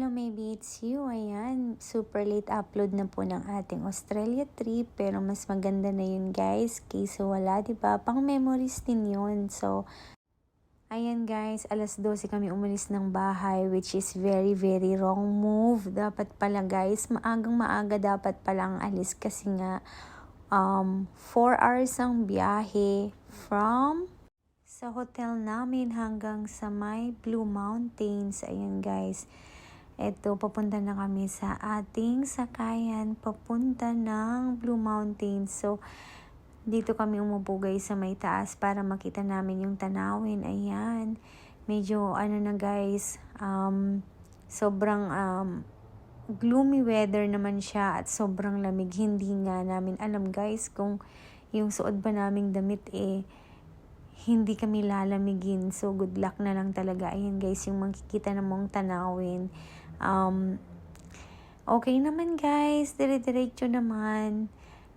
hello maybe it's you. Ayan, super late upload na po ng ating Australia trip. Pero mas maganda na yun guys. Kaysa wala, ba? Pang memories din yun. So, ayan guys, alas 12 kami umalis ng bahay. Which is very, very wrong move. Dapat pala guys, maagang maaga dapat pala ang alis. Kasi nga, um, 4 hours ang biyahe from sa hotel namin hanggang sa may Blue Mountains. Ayan guys. Ito, papunta na kami sa ating sakayan. Papunta ng Blue Mountains. So, dito kami umupo sa may taas para makita namin yung tanawin. Ayan. Medyo ano na guys. Um, sobrang um, gloomy weather naman siya at sobrang lamig. Hindi nga namin alam guys kung yung suot ba naming damit eh hindi kami lalamigin. So, good luck na lang talaga. Ayan guys, yung makikita na mong tanawin. Um, okay naman guys, dire-diretso naman.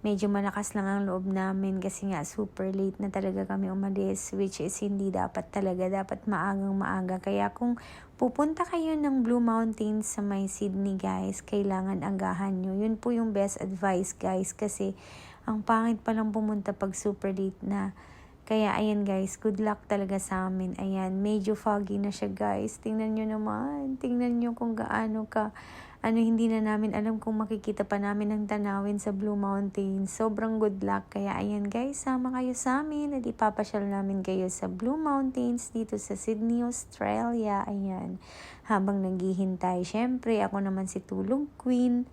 Medyo malakas lang ang loob namin kasi nga super late na talaga kami umalis which is hindi dapat talaga, dapat maagang maaga. Kaya kung pupunta kayo ng Blue Mountains sa may Sydney guys, kailangan agahan nyo. Yun po yung best advice guys kasi ang pangit palang pumunta pag super late na kaya ayan guys, good luck talaga sa amin. Ayan, medyo foggy na siya guys. Tingnan nyo naman. Tingnan nyo kung gaano ka. Ano, hindi na namin alam kung makikita pa namin ang tanawin sa Blue Mountains. Sobrang good luck. Kaya ayan guys, sama kayo sa amin at ipapasyal namin kayo sa Blue Mountains dito sa Sydney, Australia. Ayan, habang naghihintay. Siyempre, ako naman si Tulog Queen.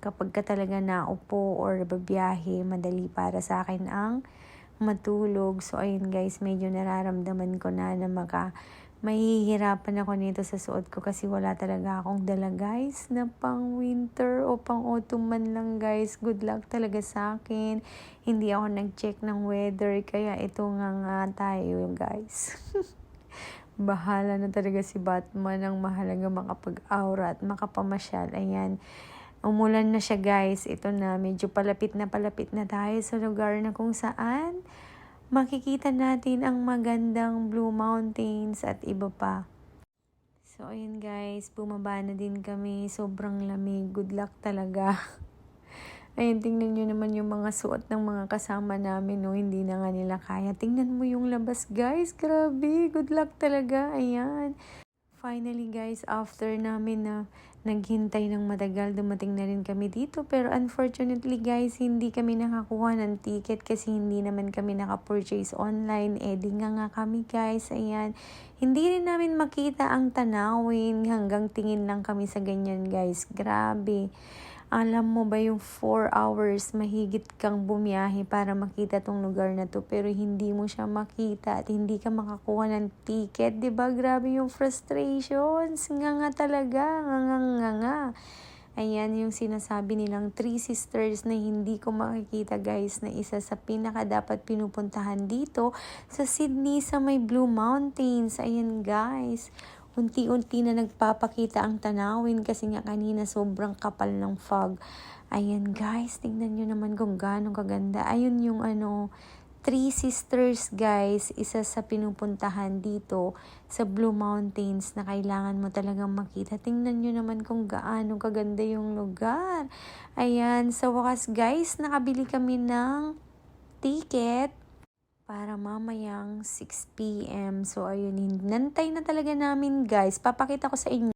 Kapag ka talaga naupo or babiyahe, madali para sa akin ang matulog. So, ayun guys, medyo nararamdaman ko na na maka mahihirapan ako nito sa suot ko kasi wala talaga akong dala guys na pang winter o pang autumn man lang guys. Good luck talaga sa akin. Hindi ako nag-check ng weather kaya ito nga nga tayo guys. Bahala na talaga si Batman ang mahalaga makapag-aura at makapamasyal. Ayan. Umulan na siya guys. Ito na, medyo palapit na palapit na tayo sa lugar na kung saan makikita natin ang magandang Blue Mountains at iba pa. So, ayun guys, bumaba na din kami. Sobrang lamig. Good luck talaga. Ayun, tingnan nyo naman yung mga suot ng mga kasama namin, no? Hindi na nga nila kaya. Tingnan mo yung labas, guys. Grabe. Good luck talaga. Ayan. Finally guys, after namin na naghintay ng matagal, dumating na rin kami dito. Pero unfortunately guys, hindi kami nakakuha ng ticket kasi hindi naman kami nakapurchase online. Eh di nga nga kami guys, ayan. Hindi rin namin makita ang tanawin hanggang tingin lang kami sa ganyan guys. Grabe. Alam mo ba yung 4 hours mahigit kang bumiyahe para makita tong lugar na to pero hindi mo siya makita at hindi ka makakuha ng ticket. 'Di ba Grabe yung frustrations. Nga nga talaga. Nga nga nga nga. Ayan yung sinasabi nilang three sisters na hindi ko makikita guys na isa sa pinaka dapat pinupuntahan dito sa Sydney sa may Blue Mountains. Ayan guys unti-unti na nagpapakita ang tanawin kasi nga kanina sobrang kapal ng fog. Ayan guys, tingnan nyo naman kung gaano kaganda. Ayun yung ano, Three Sisters guys, isa sa pinupuntahan dito sa Blue Mountains na kailangan mo talagang makita. Tingnan nyo naman kung gaano kaganda yung lugar. Ayan, sa wakas guys, nakabili kami ng ticket para mamayang 6pm. So, ayun, nantay na talaga namin guys. Papakita ko sa inyo.